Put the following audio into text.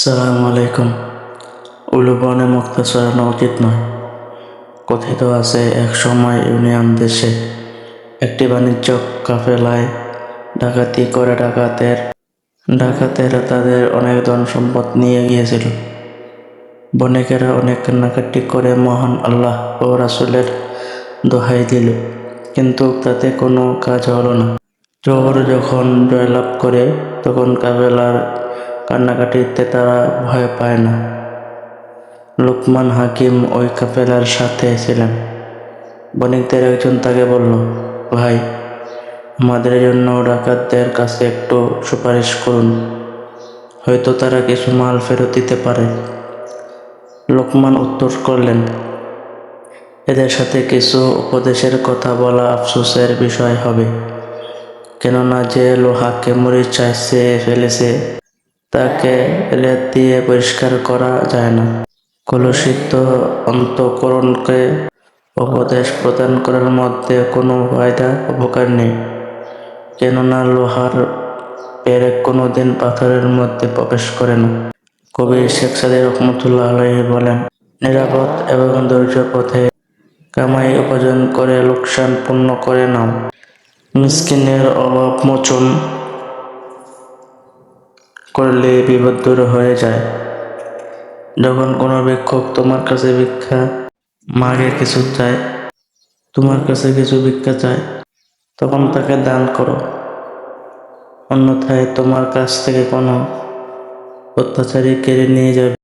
সালাম আলাইকুম। উলুবনে মুক্ত সরানো উচিত নয়। কথিত আছে, এক সময় ইউনিয়ন দেশে একটি বাণিজ্য কাফেলায় ডাকাতি করে ডাকাতের, ডাকাতেরা তাদের অনেক ধন সম্পদ নিয়ে গিয়েছিল। বণিকেরা অনেক কান্নাকাটি করে মহান আল্লাহ ও রাসূলের দোহাই দিল, কিন্তু তাতে কোনো কাজ হলো না। চোর যখন জয়লাভ করে, তখন কাফেলার কান্নাকাটিতে তারা ভয় পায় না। লোকমান হাকিম ওই কাফেলার সাথে ছিলেন। বণিকদের একজন তাকে বলল, ভাই, আমাদের জন্য ডাকাতদের কাছে একটু সুপারিশ করুন। হয়তো তারা কিছু মাল ফেরত দিতে পারে। লোকমান উত্তর করলেন, এদের সাথে কিছু উপদেশের কথা বলা আফসোসের বিষয় হবে। কেননা যে লোহাকে মরিচায় সে ফেলেছে তাকে রেত দিয়ে পরিষ্কার করা যায় না। কলুষিত অন্তকরণকে উপদেশ প্রদান করার মধ্যে কোনো ফায়দা, উপকার নেই। কেননা লোহার পেরেক কোনোদিন পাথরের মধ্যে প্রবেশ করে না। কবি শেখ সাদি রহমতুল্লাহ আলাইহি বলেন, নিরাপদ এবং ধৈর্য পথে কামাই উপার্জন করে লোকসান পূর্ণ করে নাও। মিসকিনের অভাব মোচন করলে বিপদ দূর হয়ে যায়। যখন কোনো ভিক্ষক তোমার কাছে ভিক্ষা মাগে কিছু চায়, তোমার কাছে কিছু ভিক্ষা চায়, তখন তাকে দান করো। অন্যথায় তোমার কাছ থেকে কোনো অত্যাচারী কেড়ে নিয়ে যাবে।